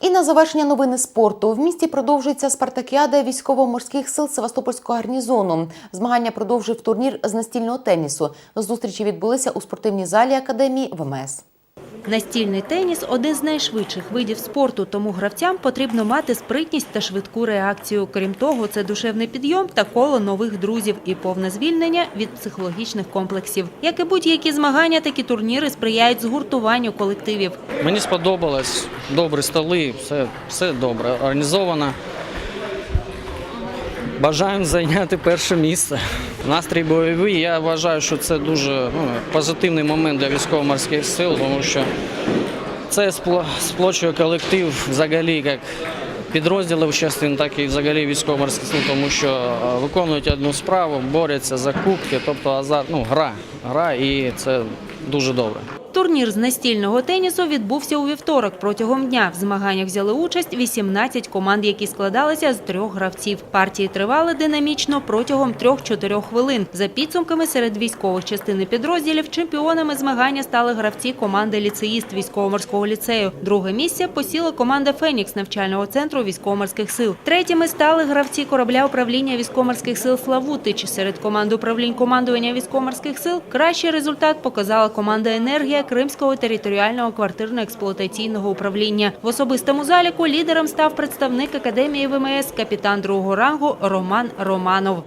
І на завершення новини спорту в місті продовжується спартакіада військово-морських сил Севастопольського гарнізону. Змагання продовжив турнір з настільного тенісу. Зустрічі відбулися у спортивній залі академії ВМС. Настільний теніс – один з найшвидших видів спорту, тому гравцям потрібно мати спритність та швидку реакцію. Крім того, це душевний підйом та коло нових друзів і повне звільнення від психологічних комплексів. Як і будь-які змагання, такі турніри сприяють згуртуванню колективів. Мені сподобалось, добрі столи, все, все добре, організовано. Бажаємо зайняти перше місце. Настрій бойовий. Я вважаю, що це дуже ну, позитивний момент для військово-морських сил, тому що це спло- сплочує колектив взагалі як підрозділів частин, так і взагалі військово-морських сил, тому що е, виконують одну справу, борються за кубки, тобто азарт, ну, гра, гра, і це дуже добре. Турнір з настільного тенісу відбувся у вівторок. Протягом дня в змаганнях взяли участь 18 команд, які складалися з трьох гравців. Партії тривали динамічно протягом 3-4 хвилин. За підсумками серед військових частин підрозділів чемпіонами змагання стали гравці команди ліцеїст військово-морського ліцею. Друге місце посіла команда Фенікс навчального центру військово-морських сил. Третіми стали гравці корабля управління військово-морських сил Славутич. Серед команд управлінь командування військово-морських сил кращий результат показала команда Енергія Кримського територіального квартирно-експлуатаційного управління. В особистому заліку лідером став представник академії ВМС капітан другого рангу Роман Романов.